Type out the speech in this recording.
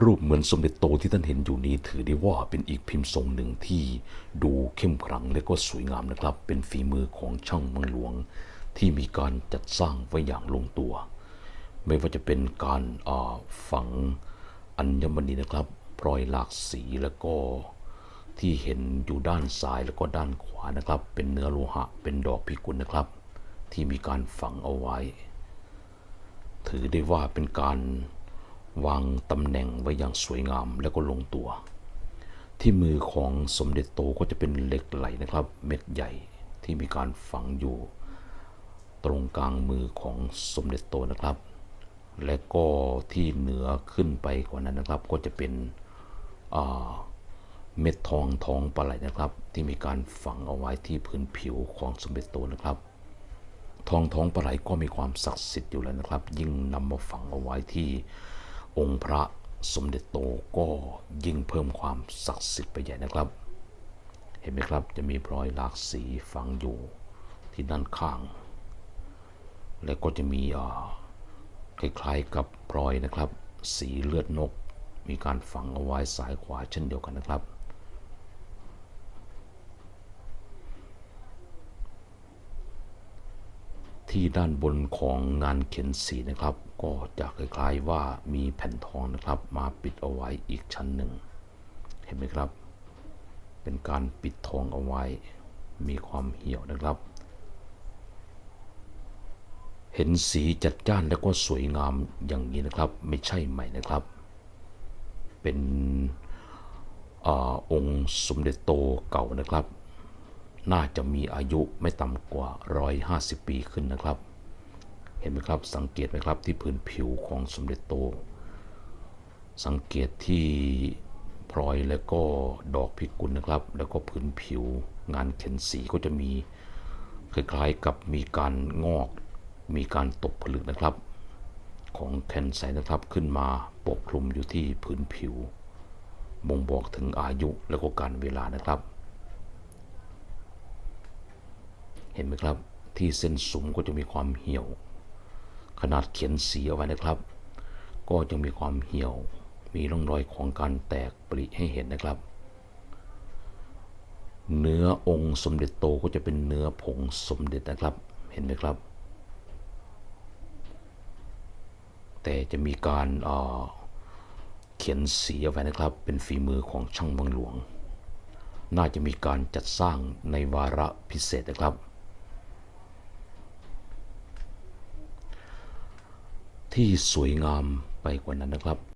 รูปเหมือนสมเด็จโตที่ท่านเห็นอยู่นี้ถือได้ว่าเป็นอีกพิมพ์ทรงหนึ่งที่ดูเข้มขลังและก็สวยงามนะครับ เป็นฝีมือของช่างมืองหลวง ที่มีการจัดสร้างไว้อย่างลงตัว ไม่ว่าจะเป็นการาฝังอัญมณีนะครับพลอยหลากสีแล้วก็ที่เห็นอยู่ด้านซ้ายแล้วก็ด้านขวานะครับ เป็นเนื้อโลหะ เป็นดอกพิกุลนะครับ ที่มีการฝังเอาไว้ ถือได้ว่าเป็นการ วางตำแหน่งไว้อย่างสวยงามและก็ลงตัว ที่มือของสมเด็จโตก็จะเป็นเหล็กไหลนะครับ เม็ดใหญ่ที่มีการฝังอยู่ ตรงกลางมือของสมเด็จโตนะครับ และก็ที่เหนือขึ้นไปกว่านั้นนะครับ ก็จะเป็นเม็ดทองทองปลาไหลนะครับ ที่มีการฝังเอาไว้ที่พื้นผิวของสมเด็จโตนะครับทองทองปลาไหลก็มีความศักดิ์สิทธิ์อยู่แล้วนะครับ ยิ่งนำมาฝังเอาไว้ที่ องค์พระสมเด็จโตก็ยิ่งเพิ่มความศักดิ์สิทธิ์ไปใหญ่นะครับ เห็นไหมครับจะมีพลอยหลากสีฝังอยู่ที่ด้านข้าง และก็จะมีอ่าคล้ายๆกับพลอยนะครับ สีเลือดนก มีการฝังเอาไว้สายขวาเช่นเดียวกันนะครับ ที่ด้านบนของงานเขียนสีนะครับ ก็จะคล้ายๆว่ามีแผ่นทองนะครับ มาปิดเอาไว้อีกชั้นหนึ่ง เห็นไหมครับ เป็นการปิดทองเอาไว้ มีความเหี่ยวนะครับ เห็นสีจัดจ้านแล้วก็สวยงามอย่างนี้นะครับ ไม่ใช่ใหม่นะครับ เป็นอองค์สมเด็จโตเก่านะครับ น่าจะมีอายุไม่ต่ำกว่า 150 ปีขึ้นนะครับ เห็นไหมครับสังเกตไหมครับที่พื้นผิวของสมเด็จโต สังเกตที่พลอยแล้วก็ดอกพิกุลนะครับ แล้วก็พื้นผิวงานเข็นสีก็จะมีคล้ายๆกับมีการงอก มีการตกผลึกนะครับ ของแคนไซนะครับขึ้นมาปกคลุมอยู่ที่พื้นผิวบ่งบอกถึงอายุและก็การเวลานะครับ เห็นไหมครับ ที่เส้นสุมก็จะมีความเหี่ยว ขนาดเขียนสีเอาไว้นะครับ ก็จะมีความเหี่ยว มีร่องรอยของการแตกปริให้เห็นนะครับ เนื้อองค์สมเด็จโตก็จะเป็นเนื้อผงสมเด็จนะครับ เห็นไหมครับ แต่จะมีการเอ่อเขียนสีเอาไว้นะครับ เป็นฝีมือของช่างวังหลวงน่าจะมีการจัดสร้างในวาระพิเศษนะครับ ที่สวยงามไปกว่านั้นนะครับ